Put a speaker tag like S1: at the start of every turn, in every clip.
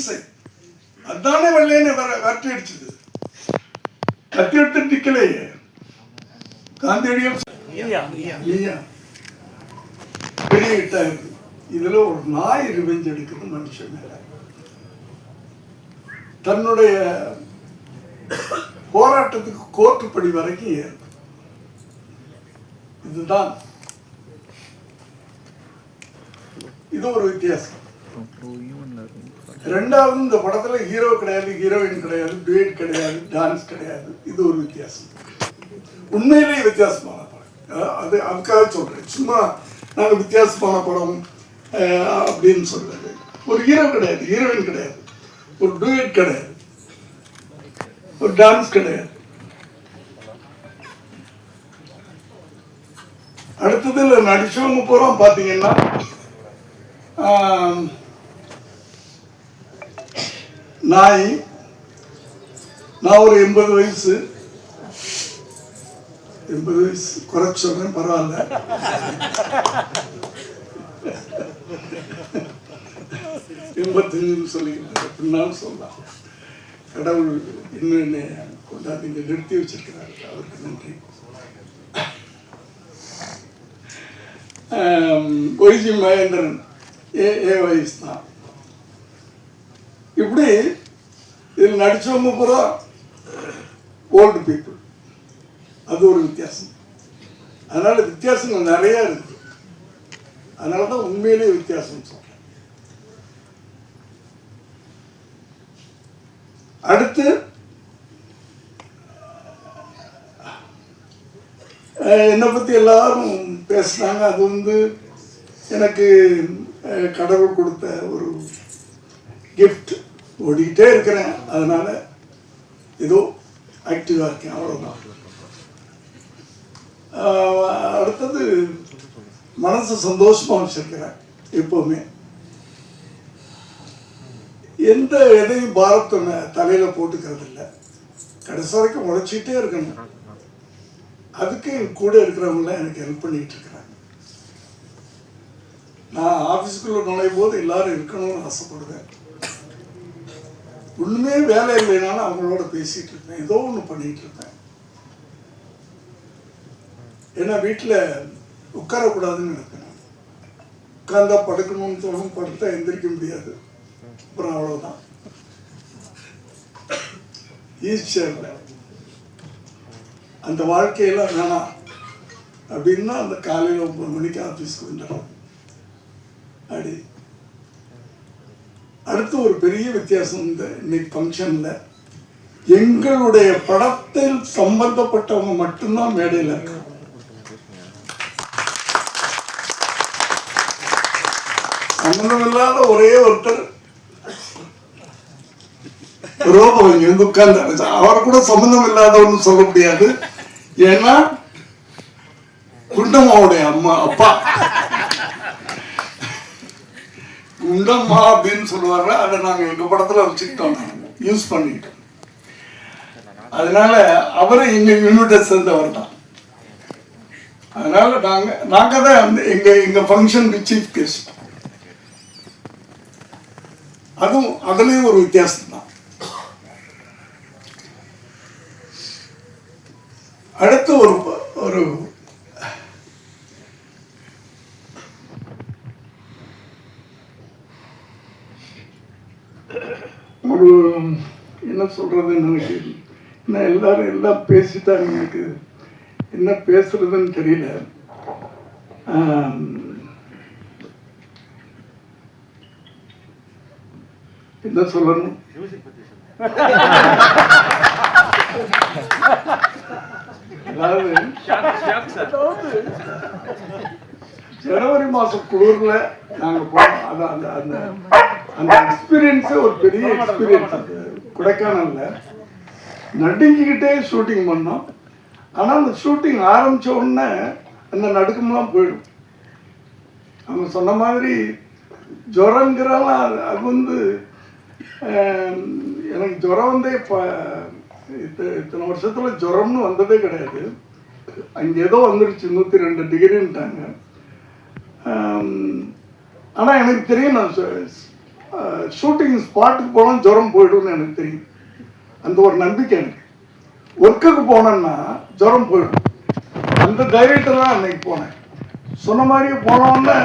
S1: அகிம்சை அதானே வெள்ளையனை வர விரட்டி அடிச்சது கத்தி எடுத்து நிக்கலையே. காந்தியடிகள் பெரிய இருக்கு. இதுல ஒரு நாய் ரிவெஞ்ச் எடுக்குது மனுஷன் மேல. தன்னுடைய போராட்டத்துக்கு கோர்ட்டு படி வரைக்கும் இதுதான். இது ஒரு வித்தியாசம். ரெண்டாவது இந்த படத்துல ஹீரோ கிடையாது ஹீரோயின் கிடையாது டூயட் கிடையாது டான்ஸ் கிடையாது. இது ஒரு வித்தியாசம். உண்மையிலேயே வித்தியாசமான படம். அது அதுக்காக சொல்றேன். சும்மா நாங்க வித்தியாசமான படம் அப்படின்னு சொல்றது. ஒரு ஹீரோ கிடையாது ஹீரோயின் கிடையாது. ஒரு டூயட் கிடையாது. ஒரு டான்ஸ் கிடையாது. அடுத்ததுல நடிச்சவங்க பூரா பாத்தீங்கன்னா நாய் நான் ஒரு எண்பது வயசு. எண்பது வயசு. குறைச்சு சொல்றேன் பரவாயில்ல. எண்பத்தஞ்சுன்னு சொல்லிக்கிட்டு பின்னாலும் சொல்லலாம். கடவுள் இன்னும் கொண்டாந்து இங்கே நிறுத்தி வச்சிருக்கிறார். அவருக்கு நன்றி. ஒய்ஜி மகேந்திரன். ஏ ஏ தான் இப்படி இதில் நடிச்சவங்க பூரா ஓல்டு பீப்புள் அது ஒரு வித்தியாசம். அதனால் வித்தியாசங்கள் நிறைய இருக்குது அதனால தான் உண்மையிலேயே வித்தியாசம் சொல்கிறேன் அடுத்து என்னை பற்றி எல்லாரும் பேசுனாங்க அது வந்து எனக்கு கடவுள் கொடுத்த ஒரு கிஃப்ட் ஓடிக்கிட்டே இருக்கிறேன். அதனால ஏதோ ஆக்டிவாக இருக்கேன். அவ்வளோதான் அடுத்தது மனசு சந்தோஷமாக வச்சிருக்கிறேன் எப்போவுமே. எந்த எதையும் பாரத்தை தலையில் போட்டுக்கிறது இல்லை கடைசி வரைக்கும் உழைச்சிக்கிட்டே இருக்கணும். அதுக்கு என் கூட இருக்கிறவங்களாம் எனக்கு ஹெல்ப் பண்ணிகிட்டு இருக்கிறேன் நான் ஆஃபீஸ்க்குள்ளே நுழையும் போது எல்லாரும் இருக்கணும்னு ஆசைப்படுவேன். ஒன்றுமே வேலை இல்லைனாலும் அவங்களோட பேசிகிட்டு இருப்பேன். ஏதோ ஒன்று பண்ணிகிட்டு இருப்பேன். ஏன்னா வீட்டில் உட்காரக்கூடாதுன்னு நினைப்பேன் உட்கார்ந்தா படுக்கணும்னு தோணும் படுத்தா எந்திரிக்க முடியாது. அப்புறம் அவ்வளோதான் ஈஸ்டர்ல அந்த வாழ்க்கையெல்லாம் வேணாம். அப்படின்னா அந்த காலையில் ஒன்பது மணிக்கு ஆஃபீஸ்க்கு வந்துடுறோம் அப்படி அடுத்து ஒரு பெரிய வித்தியாசம் இந்த இன்னைக்கு ஃபங்க்ஷனில் எங்களுடைய படத்தில் சம்பந்தப்பட்டவங்க மட்டும்தான் மேடையில் இருக்காங்க. சம்பந்தமில்லாத ஒரே ஒருத்தர். ரோபம் இங்க வந்து உட்கார்ந்து அவர் கூட சம்பந்தம் இல்லாதவன்னு சொல்ல முடியாது. ஏன்னா குண்டம்மாவுடைய அம்மா அப்பா. உண்டம்மா அப்படின்னு சொல்லுவாங்க அதை நாங்கள் எங்கள் படத்தில் வச்சுக்கிட்டோம் யூஸ் பண்ணிக்கிட்டோம் அதனால அவரும் எங்கள் யூனிட்டை சேர்ந்தவர் தான். அதனால நாங்கள் நாங்கள் தான் வந்து எங்கள் எங்கள் ஃபங்க்ஷனுக்கு சீஃப் கெஸ்ட் அதுவும் அதுலேயும் ஒரு வித்தியாசம் தான். அடுத்து ஒரு ஒரு ஒரு என்ன சொல்றதுன்னு எனக்கு என்ன எல்லாரும் எல்லாம் பேசிட்டாங்க எனக்கு. என்ன பேசுறதுன்னு தெரியல. என்ன சொல்லணும்? அதாவது ஜனவரி மாசம் குளிர்ல நாங்க போனோம். அதான் அந்த அந்த அந்த எக்ஸ்பீரியன்ஸே ஒரு பெரிய எக்ஸ்பீரியன்ஸ் அது கொடைக்கானல்ல நடுங்கிக்கிட்டே ஷூட்டிங் பண்ணோம். ஆனால் அந்த ஷூட்டிங் ஆரம்பிச்ச உடனே அந்த நடுக்கம்லாம் போயிடும். அவங்க சொன்ன மாதிரி ஜுரங்கிறலாம் அது- அது வந்து எனக்கு ஜுரம் வந்தே இப்போ இத்தனை வருஷத்தில் ஜுரம்னு வந்ததே கிடையாது. அங்கே ஏதோ வந்துடுச்சு நூற்றி ரெண்டு டிகிரின்ட்டாங்க ஆனால் எனக்கு தெரியும் நான் ஷூட்டிங் ஸ்பாட்டுக்கு போனால் ஜுரம் போயிடும்னு எனக்கு தெரியும். அந்த ஒரு நம்பிக்கை எனக்கு. ஒர்க்குக்கு போனேன்னா ஜுரம் போயிடும். அந்த தைரியத்தில் தான் அன்னைக்கு போனேன். சொன்ன மாதிரியே போனோன்னே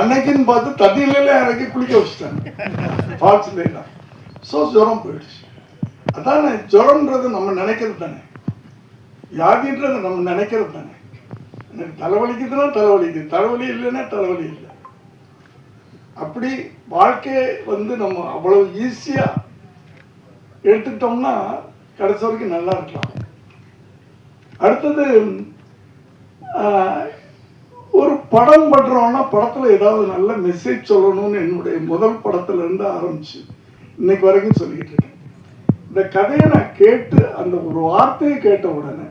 S1: அன்னைக்குன்னு பார்த்து தண்ணியில இறக்கி குளிக்க வச்சுட்டாங்க. ஃபால்ஸ்ல ஸோ ஜுரம் போயிடுச்சு. அதானே ஜுரம்ன்றது நம்ம நினைக்கிறது தானே. வியாதின்றது நம்ம நினைக்கிறது தானே? எனக்கு தலைவலிக்குதுன்னா தலைவலிக்குது. தலைவலி இல்லைன்னா தலைவலி இல்லை. அப்படி வாழ்க்கையை வந்து நம்ம அவ்வளவு ஈஸியாக எடுத்துக்கிட்டோம்னா கடைசி வரைக்கும் நல்லா இருக்கலாம். அடுத்தது ஆஹ், ஒரு படம் பண்றோம்னா படத்துல ஏதாவது நல்ல மெசேஜ் சொல்லணும்னு என்னுடைய முதல் படத்துல இருந்து ஆரம்பிச்சு இன்னைக்கு வரைக்கும் சொல்லிட்டு இருக்கேன். இந்த கதையை நான் கேட்டு அந்த ஒரு வார்த்தையை கேட்ட உடனே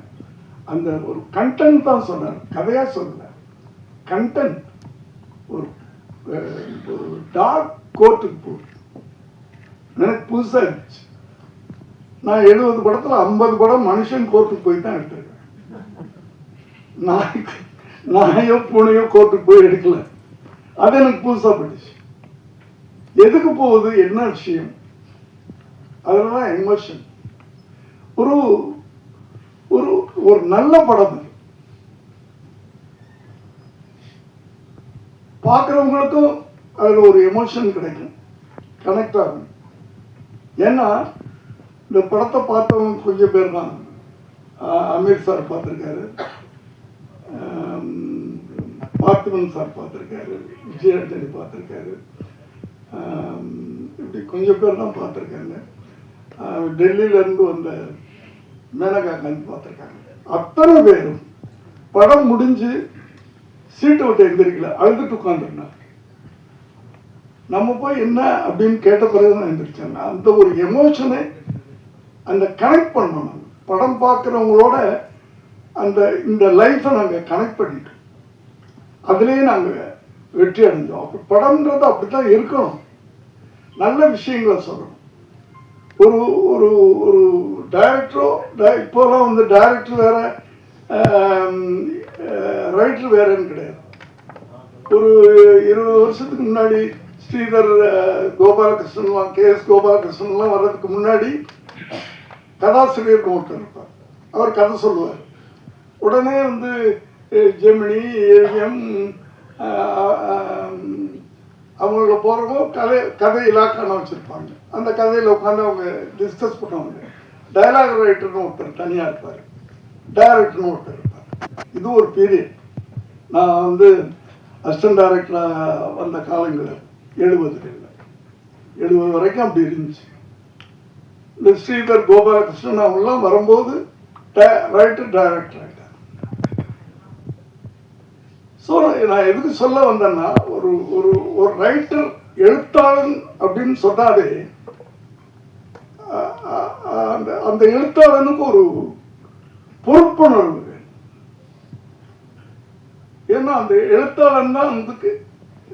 S1: அந்த ஒரு கண்டென்ட் தான் சொன்னார். கதையா சொல்லல. கண்டென்ட் ஒரு டார்க் கோர்ட்டுக்கு கோட்டுக்கு போகுது எனக்கு புதுசா இருந்துச்சு. நான் எழுபது படத்துல ஐம்பது படம் மனுஷன் கோர்ட்டுக்கு போய் தான் எடுத்திருக்கேன். நாய்க்கு நாயோ பூனையோ கோர்ட்டுக்கு போய் எடுக்கல. அது எனக்கு புதுசா போயிடுச்சு. எதுக்கு போகுது? என்ன விஷயம்? அதெல்லாம் எமோஷன் ஒரு ஒரு ஒரு நல்ல படம் பார்க்குறவங்களுக்கும் அதில் ஒரு எமோஷன் கிடைக்கும். கனெக்ட் ஆகும். ஏன்னா இந்த படத்தை பார்த்தவங்க கொஞ்சம் பேர் தான். அமீர் சார் பார்த்துருக்காரு. பார்த்திபன் சார் பார்த்துருக்காரு. விஜயாண்டனி பார்த்துருக்காரு. இப்படி கொஞ்சம் பேர் தான் பார்த்துருக்காங்க. டெல்லியிலேருந்து வந்த மேனகா காந்தி பார்த்துருக்காங்க. அத்தனை பேரும் படம் முடிஞ்சு சீட்டை விட்டு எந்திரிக்கல அழுதுட்டு உட்காந்துருந்தாங்க நம்ம போய் என்ன அப்படின்னு கேட்ட பிறகு தான் எழுந்திரிச்சாங்க அந்த ஒரு எமோஷனை அந்த கனெக்ட் பண்ணணும். படம் பார்க்குறவங்களோட அந்த இந்த லைஃப்பை நாங்கள் கனெக்ட் பண்ணிட்டோம். அதுலேயே நாங்கள் வெற்றி அடைஞ்சோம். அப்படி படம்ன்றது அப்படி தான் இருக்கணும். நல்ல விஷயங்களை சொல்லணும். ஒரு ஒரு ஒரு டைரக்டரோ இப்போலாம் வந்து டைரக்டர் வேற ரைட்டர் வேறன்னு கிடையாது. ஒரு இருபது வருஷத்துக்கு முன்னாடி ஸ்ரீதர் அஹ், கோபாலகிருஷ்ணன்லாம் கே எஸ் கோபாலகிருஷ்ணன்லாம் வர்றதுக்கு முன்னாடி கதாசிரியர் ஒருத்தர் இருப்பார். அவர் கதை சொல்லுவார். உடனே வந்து ஜெமினி ஏவிஎம் அவங்கள போகிறவங்க கதை கதை இலாக்கான வச்சுருப்பாங்க. அந்த கதையில் உட்காந்து அவங்க டிஸ்கஸ் பண்ணுவாங்க. டைலாக் ரைட்டர்னு ஒருத்தர் தனியாக இருப்பார். டைரக்டர்னு ஒருத்தர். இது ஒரு பீரியட். நான் வந்து அசிஸ்டன்ட் டைரக்டராக வந்த காலங்களில் எழுபது எழுபது வரைக்கும் அப்படி இருந்துச்சு. இந்த ஸ்ரீதர் கோபாலகிருஷ்ணன் அவங்களாம் வரும்போது ரைட்டர் டைரக்டர் ஆகிட்டாங்க ஸோ நான் எதுக்கு சொல்ல வந்தேன்னா ஒரு ஒரு ஒரு ரைட்டர் எழுத்தாளன் அப்படின்னு சொன்னாலே அந்த அந்த எழுத்தாளனுக்கு ஒரு பொறுப்புணர்வு. ஏன்னா அந்த எழுத்தாளன் தான் வந்து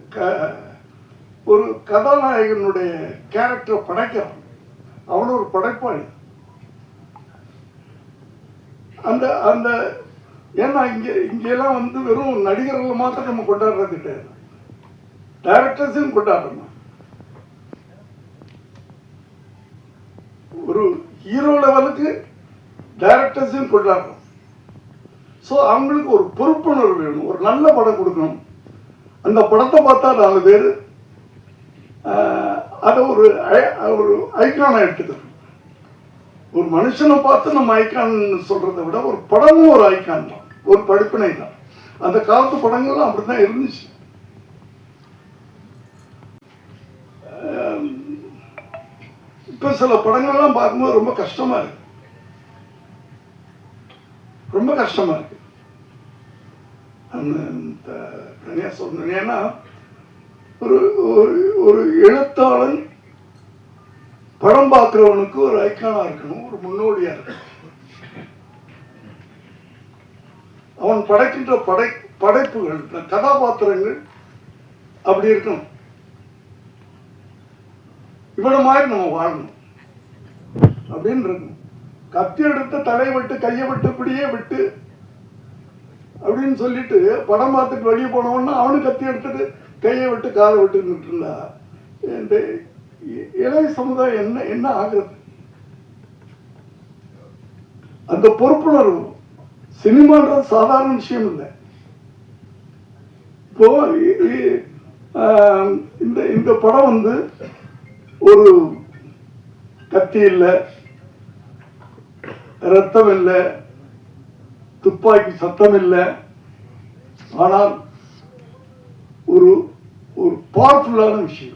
S1: க- ஒரு கதாநாயகனுடைய கேரக்டரை படைக்கிறான். அவனும் ஒரு படைப்பாளி. அந்த அந்த ஏன்னா இங்க இங்கெல்லாம் வந்து வெறும் நடிகர்களை மாத்திரம் நம்ம கொண்டாடுறது கிடையாது. டைரக்டர்ஸையும் கொண்டாடணும். ஒரு ஹீரோ லெவலுக்கு டைரக்டர்ஸையும் கொண்டாடுறோம் ஸோ அவங்களுக்கு ஒரு பொறுப்புணர்வு வேணும் ஒரு நல்ல படம் கொடுக்கணும். அந்த படத்தை பார்த்தா நாலு பேர் அதை ஒரு ஐ- ஒரு ஐக்கானாக எடுத்துக்கணும். ஒரு மனுஷனை பார்த்து நம்ம ஐக்கான் சொல்றதை விட ஒரு படமும் ஒரு ஐக்கான் தான் ஒரு படிப்பினை தான். அந்த காலத்து படங்கள்லாம் அப்படிதான் இருந்துச்சு. இப்போ சில படங்கள்லாம் பார்க்கும்போது ரொம்ப கஷ்டமா இருக்கு. ரொம்ப கஷ்டமா இருக்கு. அந்த தனியா சொல்லணும் ஏன்னா ஒரு ஒரு- ஒரு எழுத்தாளன் படம் பார்க்கிறவனுக்கு ஒரு ஐக்கானா இருக்கணும் ஒரு முன்னோடியா இருக்கணும். அவன் படைக்கின்ற படை படைப்புகள் இந்த கதாபாத்திரங்கள் அப்படி இருக்கணும். இவ்வளவு மாதிரி நம்ம வாழணும். அப்படின்னு இருக்கணும். கத்தி எடுத்து தலையை விட்டு கையை விட்டு இப்படியே விட்டு அப்படின்னு சொல்லிட்டு படம் பார்த்துட்டு வெளியே போனவொன்னா அவனும் கத்தி எடுத்துட்டு கையை விட்டு காதை விட்டு நின்றுட்டு இந்த இளைய சமுதாயம் என்ன என்ன ஆகுறது அந்த பொறுப்புணர்வு சினிமான்றது சாதாரண விஷயம் இல்லை. இப்போ ஆஹ் இந்த இந்த படம் வந்து ஒரு கத்தி இல்லை ரத்தம் இல்லை துப்பாக்கி சத்தம் இல்லை ஆனால் ஒரு ஒரு பவர்ஃபுல்லான விஷயம்.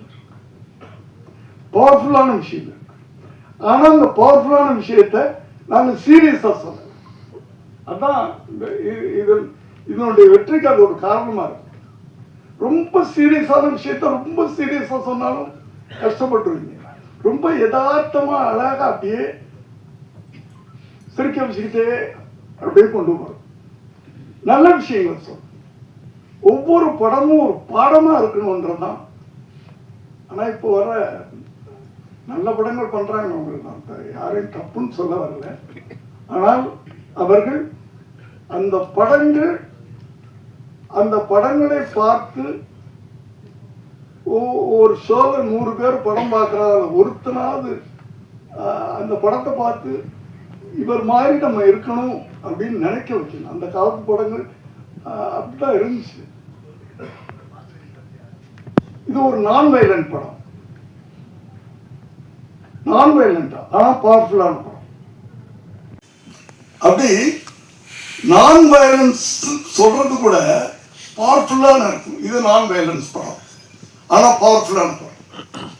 S1: பவர்ஃபுல்லான விஷயம். ஆனால் ஆனா அந்த பவர்ஃபுல்லான விஷயத்தை நாங்கள் சீரியஸா சொல்லலாம் அதான் இந்த இது- இது இதனுடைய வெற்றிக்கு அது ஒரு காரணமா இருக்கு. ரொம்ப சீரியஸான விஷயத்த ரொம்ப சீரியஸா சொன்னாலும் கஷ்டப்பட்டுருவீங்க. ரொம்ப யதார்த்தமா அழகா அப்படியே சிரிக்க வச்சுக்கிட்டே அப்படியே கொண்டு வரும் நல்ல விஷயங்கள் சொல். ஒவ்வொரு படமும் ஒரு பாடமா இருக்கணும்ன்றதுதான். ஆனா இப்போ வர நல்ல படங்கள் பண்றாங்க அவங்களுக்கு. நான் யாரையும் தப்புன்னு சொல்ல வரல. ஆனால் அவர்கள் அந்த படங்கள் அந்த படங்களை பார்த்து ஒ- ஒரு ஷோல நூறு பேர் படம் பார்க்கறாங்க ஒருத்தனாவது ஆஹ், அந்த படத்தை பார்த்து இவர் மாதிரி நம்ம இருக்கணும் அப்படின்னு நினைக்க வைக்கணும். அந்த காலத்து படங்கள் அப்படிதான் இருந்துச்சு. இது ஒரு நான் வைலண்ட் படம். நான் வைலண்டா ஆனா பவர்ஃபுல்லான படம். அப்படி நான் வயலன்ஸ் சொல்றது கூட பவர்ஃபுல்லான இருக்கும். இது நான் வயலன்ஸ் படம். ஆனா பவர்ஃபுல்லான படம்.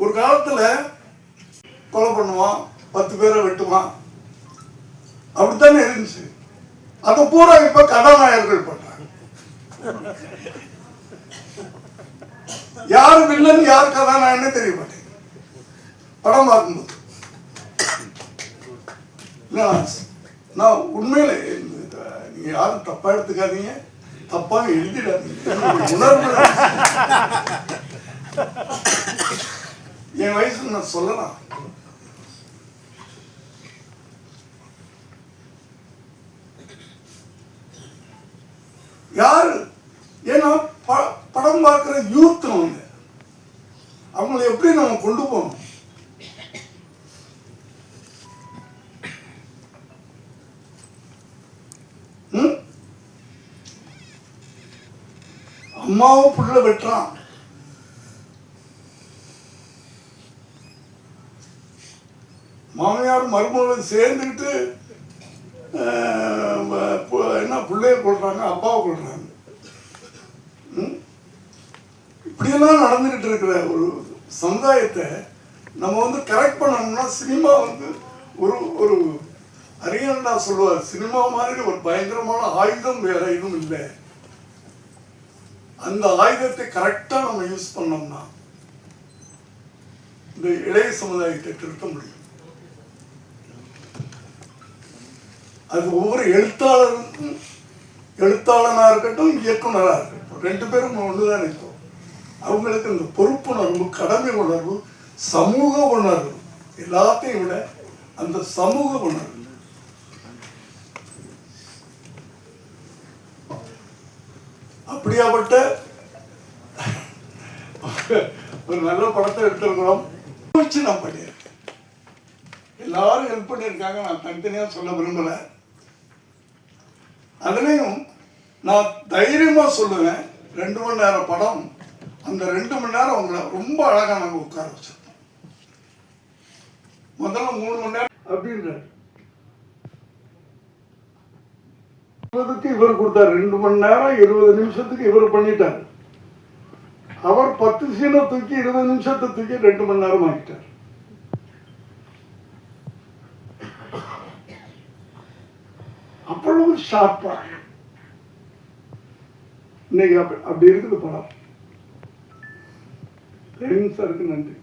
S1: ஒரு காலத்துல கொலை பண்ணுவான் பத்து பேரை வெட்டுவான். அப்படித்தானே இருந்துச்சு. அதை பூரா இப்ப கதாநாயகர்கள் பண்றாங்க. யார் வில்லன் யார் கதாநாயகனே தெரிய மாட்டேங்குது படம் பார்க்கும்போது. நான் நான் நீங்க யாரும் தப்பா எடுத்துக்காதீங்க. தப்பா எழுதிடாதீங்க. உணர்வு. என் வயசு நான் சொல்லலாம் யாரு ஏன்னா ப- படம் பார்க்குற யூத் அவங்க அவங்கள எப்படி நம்ம கொண்டு போகணும்? அம்மாவும் அம்மாவை புள்ள வெட்டுறான். மாமியார் மருமகளும் சேர்ந்துக்கிட்டு என்ன பிள்ளைய கொள்றாங்க அப்பாவை கொள்றாங்க இப்படியெல்லாம் நடந்துகிட்டு இருக்கிற ஒரு சமுதாயத்தை நம்ம வந்து கரெக்ட் பண்ணணும்னா சினிமா வந்து ஒரு ஒரு அரியண்டா சொல்லுவார். சினிமா மாதிரி ஒரு பயங்கரமான ஆயுதம் வேற எதுவும் இல்லை. அந்த ஆயுதத்தை கரெக்டா நம்ம யூஸ் பண்ணோம்னா இந்த இளைய சமுதாயத்தை திருத்த முடியும். அது ஒவ்வொரு எழுத்தாளருக்கும் எழுத்தாளனா இருக்கட்டும் இயக்குனரா இருக்கட்டும். ரெண்டு பேரும் ஒண்ணுதான் இருக்கும் அவங்களுக்கு இந்த பொறுப்புணர்வு கடமை உணர்வு சமூக உணர்வு எல்லாத்தையும் விட அந்த சமூக உணர்வு. அப்படியாப்பட்ட ஒரு நல்ல படத்தை எடுத்திருக்கிறோம். வச்சு நான் பண்ணியிருக்கேன். எல்லாரும் ஹெல்ப் பண்ணியிருக்காங்க. நான் தனித்தனியாக சொல்ல விரும்பல. அதுலேயும் நான் தைரியமாக சொல்லுவேன். ரெண்டு மணி நேரம் படம். அந்த ரெண்டு மணி நேரம் அவங்கள ரொம்ப அழகா நாங்க உட்கார வச்சிருந்தோம் முதல்ல மூணு மணி நேரம் அப்படின்றார். இருபதுக்கு இவர் கொடுத்தார். ரெண்டு மணி நேரம் இருபது நிமிஷத்துக்கு இவர் பண்ணிட்டார். அவர் பத்து சீனை தூக்கி இருபது நிமிஷத்தை தூக்கி ரெண்டு மணி நேரம் ஆகிட்டார் அவ்வளவு ஷார்ப்பா இன்னைக்கு அப்படி அப்படி இருக்குது படம் ரஹீம் சாருக்கு நன்றி.